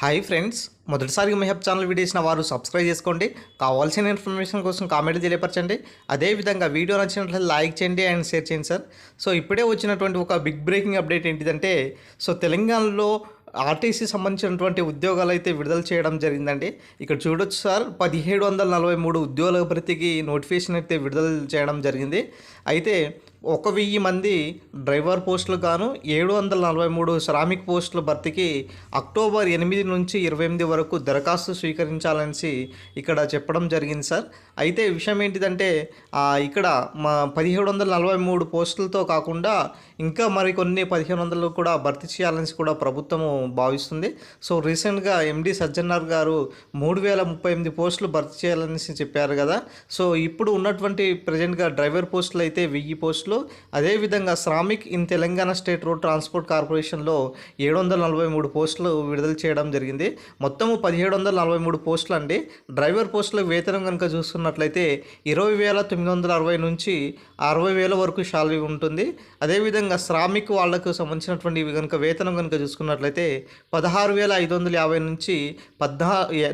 Hi friends మొదటిసారిగా మెహబ్ channel video వారు సబ్స్క్రైబ్ చేసుకోండి. కావాల్సిన ఇన్ఫర్మేషన్ కోసం కామెంట్ తెలియపరచండి. అదేవిధంగా వీడియో నచ్చినట్లయితే లైక్ చేయండి అండ్ షేర్ చేయండి సార్ సో ఇప్పుడే వచ్చినటువంటి ఒక బిగ్ బ్రేకింగ్ అప్డేట్ ఏంటిదంటే సో తెలంగాణలో ఆర్టీసీ సంబంధించినటువంటి ఉద్యోగాలు అయితే విడుదల చేయడం జరిగిందండి. ఇక్కడ చూడొచ్చు సార్ పదిహేడు వందల నలభై మూడు ఉద్యోగుల భర్తీకి నోటిఫికేషన్ అయితే విడుదల చేయడం జరిగింది. అయితే ఒక వెయ్యి మంది డ్రైవర్ పోస్టులు గాను ఏడు వందల నలభై మూడు శ్రామిక్ పోస్టుల భర్తీకి అక్టోబర్ ఎనిమిది నుంచి ఇరవై ఎనిమిది వరకు దరఖాస్తు స్వీకరించాలనేసి ఇక్కడ చెప్పడం జరిగింది సార్. అయితే విషయం ఏంటిదంటే ఇక్కడ మా పదిహేడు వందల నలభై మూడు పోస్టులతో కాకుండా ఇంకా మరికొన్ని పదిహేను వందలు కూడా భర్తీ చేయాలని కూడా ప్రభుత్వము భావిస్తుంది. సో రీసెంట్గా ఎండి సజ్జనార్ గారు మూడు వేల ముప్పై ఎనిమిది పోస్టులు భర్తీ చేయాలనేసి చెప్పారు కదా. సో ఇప్పుడు ఉన్నటువంటి ప్రజెంట్గా డ్రైవర్ పోస్టులు అయితే వెయ్యి పోస్టులు. అదేవిధంగా Shramik in Telangana state road transport కార్పొరేషన్లో ఏడు వందల నలభై మూడు పోస్టులు విడుదల చేయడం జరిగింది. మొత్తము పదిహేడు వందల నలభై మూడు పోస్టులు అండి. డ్రైవర్ పోస్టుల వేతనం కనుక చూసుకున్నట్లయితే ఇరవై వేల తొమ్మిది వందల అరవై నుంచి అరవై వేల వరకు శాలరీ ఉంటుంది. అదేవిధంగా శ్రామిక్ వాళ్ళకు సంబంధించినటువంటి కనుక వేతనం కనుక చూసుకున్నట్లయితే పదహారు వేల ఐదు వందల యాభై నుంచి పద్నా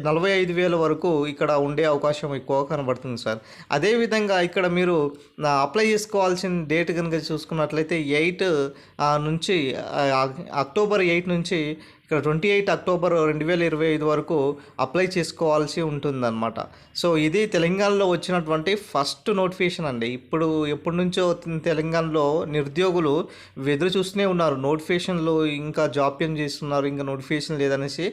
నలభై ఐదు వేల వరకు ఇక్కడ ఉండే అవకాశం ఎక్కువ కనబడుతుంది సార్. అదేవిధంగా ఇక్కడ మీరు అప్లై చేసుకోవాల్సిన డేట్ కనుక చూసుకున్నట్లయితే ఎయిట్ నుంచి అక్టోబర్ ఎయిట్ నుంచి ఇక్కడ ట్వంటీ ఎయిట్ అక్టోబర్ రెండు వేల ఇరవై ఐదు వరకు అప్లై చేసుకోవాల్సి ఉంటుందన్నమాట. సో ఇది తెలంగాణలో వచ్చినటువంటి ఫస్ట్ నోటిఫికేషన్ అండి. ఇప్పుడు ఎప్పటి నుంచో తెలంగాణలో నిరుద్యోగులు ఎదురు చూస్తూనే ఉన్నారు. నోటిఫికేషన్లు ఇంకా జాప్యం చేస్తున్నారు ఇంకా నోటిఫికేషన్ లేదనేసి.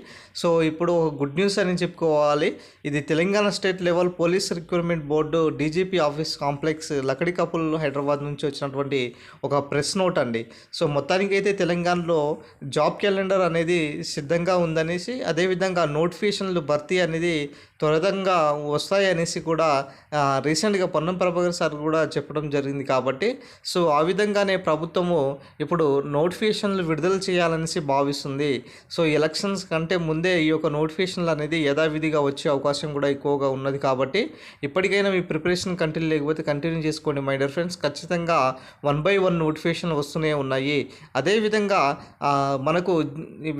సో ఇప్పుడు ఒక గుడ్ న్యూస్ అని చెప్పుకోవాలి. ఇది Telangana state level police recruitment board DGP office complex Lakdikapul Hyderabad నుంచి వచ్చినటువంటి ఒక ప్రెస్ నోట్ అండి. సో మొత్తానికైతే తెలంగాణలో జాబ్ క్యాలెండర్ అనేది సిద్ధంగా ఉందనేసి అదేవిధంగా నోటిఫికేషన్లు భర్తీ అనేది త్వరితంగా వస్తాయి అనేసి కూడా రీసెంట్గా పొన్నం ప్రభాకర్ సార్ కూడా చెప్పడం జరిగింది కాబట్టి సో ఆ విధంగానే ప్రభుత్వము ఇప్పుడు నోటిఫికేషన్లు విడుదల చేయాలనేసి భావిస్తుంది. సో ఎలక్షన్స్ కంటే ముందే ఈ యొక్క నోటిఫికేషన్లు అనేది యథావిధిగా వచ్చే అవకాశం కూడా ఎక్కువగా ఉన్నది కాబట్టి ఇప్పటికైనా మీ ప్రిపరేషన్ కంటిన్యూ లేకపోతే కంటిన్యూ చేసుకోండి. మై డియర్ ఫ్రెండ్స్ ఖచ్చితంగా వన్ బై వన్ నోటిఫికేషన్లు వస్తూనే ఉన్నాయి. అదేవిధంగా మనకు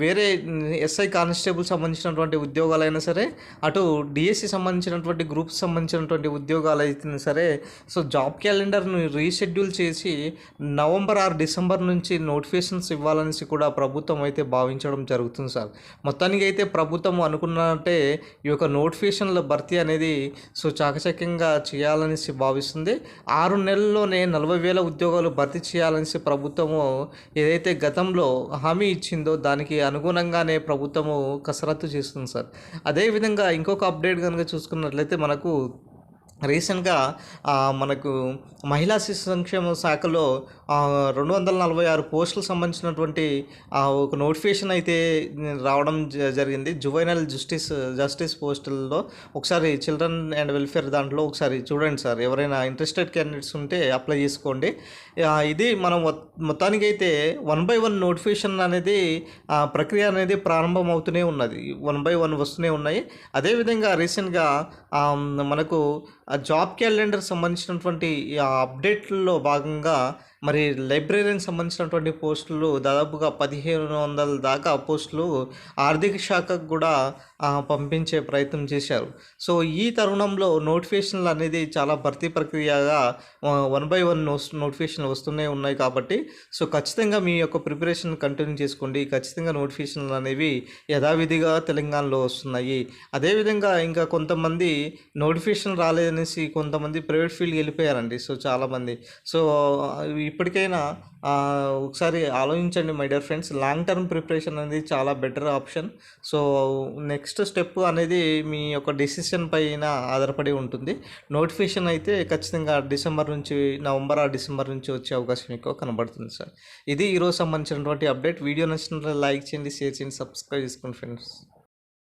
వేరే ఎస్ఐ కానిస్టేబుల్ సంబంధించినటువంటి ఉద్యోగాలైనా సరే అటు డిఎస్సి సంబంధించినటువంటి గ్రూప్స్ సంబంధించినటువంటి ఉద్యోగాలు అయితే సరే సో జాబ్ క్యాలెండర్ను రీషెడ్యూల్ చేసి నవంబర్ ఆరు డిసెంబర్ నుంచి నోటిఫికేషన్స్ ఇవ్వాలనేసి కూడా ప్రభుత్వం అయితే భావించడం జరుగుతుంది సార్. మొత్తానికి అయితే ప్రభుత్వం అనుకున్నట్టే ఈ యొక్క నోటిఫికేషన్ల భర్తీ అనేది సో చాకచక్యంగా చేయాలనేసి భావిస్తుంది. ఆరు నెలల్లోనే నలభై వేల ఉద్యోగాలు భర్తీ చేయాలనేసి ప్రభుత్వము ఏదైతే గతంలో హామీ ఇచ్చిందో దానికి అనుగుణంగానే ప్రభుత్వము కసరత్తు చేస్తుంది సార్. అదేవిధంగా ఇంకొక అప్డేట్ కనుక చూసుకున్నట్లయితే మనకు రీసెంట్గా మనకు మహిళా శిశు సంక్షేమ శాఖలో రెండు వందల నలభై ఆరు పోస్టులకు సంబంధించినటువంటి ఒక నోటిఫికేషన్ అయితే రావడం జ- జరిగింది. జువైనల్ జస్టిస్ జస్టిస్ పోస్టుల్లో ఒకసారి చిల్డ్రన్ అండ్ వెల్ఫేర్ దాంట్లో ఒకసారి చూడండి సార్. ఎవరైనా ఇంట్రెస్టెడ్ క్యాండిడేట్స్ ఉంటే అప్లై చేసుకోండి. ఇది మనం మొత్తానికి మొత్తానికైతే వన్ బై వన్ నోటిఫికేషన్ అనేది ప్రక్రియ అనేది ప్రారంభం అవుతూనే ఉన్నది. వన్ బై వన్ వస్తూనే ఉన్నాయి. అదేవిధంగా రీసెంట్గా మనకు ఆ జాబ్ క్యాలెండర్ సంబంధించినటువంటి ఆ అప్డేట్లలో భాగంగా మరి లైబ్రరీకి సంబంధించినటువంటి పోస్టులు దాదాపుగా పదిహేను వందల దాకా పోస్టులు ఆర్థిక శాఖకు కూడా పంపించే ప్రయత్నం చేశారు. సో ఈ తరుణంలో నోటిఫికేషన్లు అనేది చాలా భర్తీ ప్రక్రియగా వన్ బై వన్ నోటిఫికేషన్లు వస్తూనే ఉన్నాయి కాబట్టి సో ఖచ్చితంగా మీ యొక్క ప్రిపరేషన్ కంటిన్యూ చేసుకోండి. ఖచ్చితంగా నోటిఫికేషన్లు అనేవి యథావిధిగా తెలంగాణలో వస్తున్నాయి. అదేవిధంగా ఇంకా కొంతమంది నోటిఫికేషన్ రాలేదనేసి కొంతమంది ప్రైవేట్ ఫీల్డ్కి వెళ్ళిపోయారండి సో చాలామంది. సో ఇప్పటికైనా ఒకసారి ఆలోచించండి my dear friends. Long term preparation అనేది చాలా better option. So next step అనేది మీ యొక్క డెసిషన్ పైన ఆధారపడి ఉంటుంది. నోటిఫికేషన్ అయితే ఖచ్చితంగా డిసెంబర్ నుంచి నవంబర్ ఆ డిసెంబర్ నుంచి వచ్చే అవకాశం ఎక్కువ కనబడుతుంది సార్. ఇది ఈరోజు సంబంధించినటువంటి అప్డేట్. వీడియో నచ్చినట్లయితే లైక్ చేయండి షేర్ చేయండి సబ్స్క్రైబ్ చేసుకోండి ఫ్రెండ్స్.